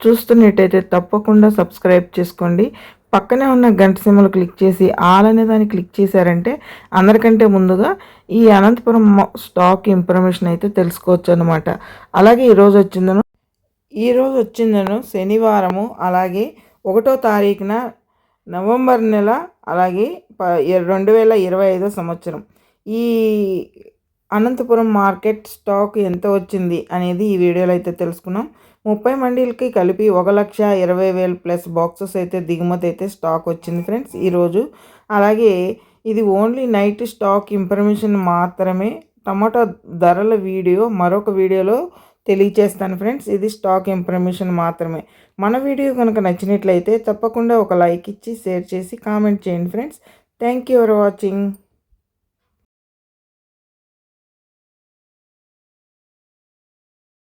చూస్తున్నట్టయితే తప్పకుండా సబ్స్క్రైబ్ చేసుకోండి. పక్కనే ఉన్న గంట సిమ్మలు క్లిక్ చేసి ఆల్ అనే దాన్ని క్లిక్ చేశారంటే అందరికంటే ముందుగా ఈ అనంతపురం స్టాక్ ఇన్ఫర్మేషన్ అయితే తెలుసుకోవచ్చు అనమాట అలాగే ఈరోజు వచ్చిందను ఈరోజు వచ్చిందను శనివారము అలాగే ఒకటో తారీఖున నవంబర్ నెల అలాగే ప రెండు వేల ఇరవై ఐదో సంవత్సరం. ఈ అనంతపురం మార్కెట్ స్టాక్ ఎంత వచ్చింది అనేది ఈ వీడియోలో అయితే తెలుసుకున్నాం. ముప్పై మండీలకి కలిపి ఒక లక్ష ఇరవై వేలు ప్లస్ బాక్సెస్ అయితే దిగుమతి అయితే స్టాక్ వచ్చింది ఫ్రెండ్స్ ఈరోజు. అలాగే ఇది ఓన్లీ నైట్ స్టాక్ ఇన్ఫర్మేషన్ మాత్రమే. టమాటా ధరల వీడియో మరొక వీడియోలో తెలియచేస్తాను ఫ్రెండ్స్. ఇది స్టాక్ ఇన్ఫర్మేషన్ మాత్రమే. మన వీడియో కనుక నచ్చినట్లయితే తప్పకుండా ఒక లైక్ ఇచ్చి షేర్ చేసి కామెంట్ చేయండి friends. Thank you for watching.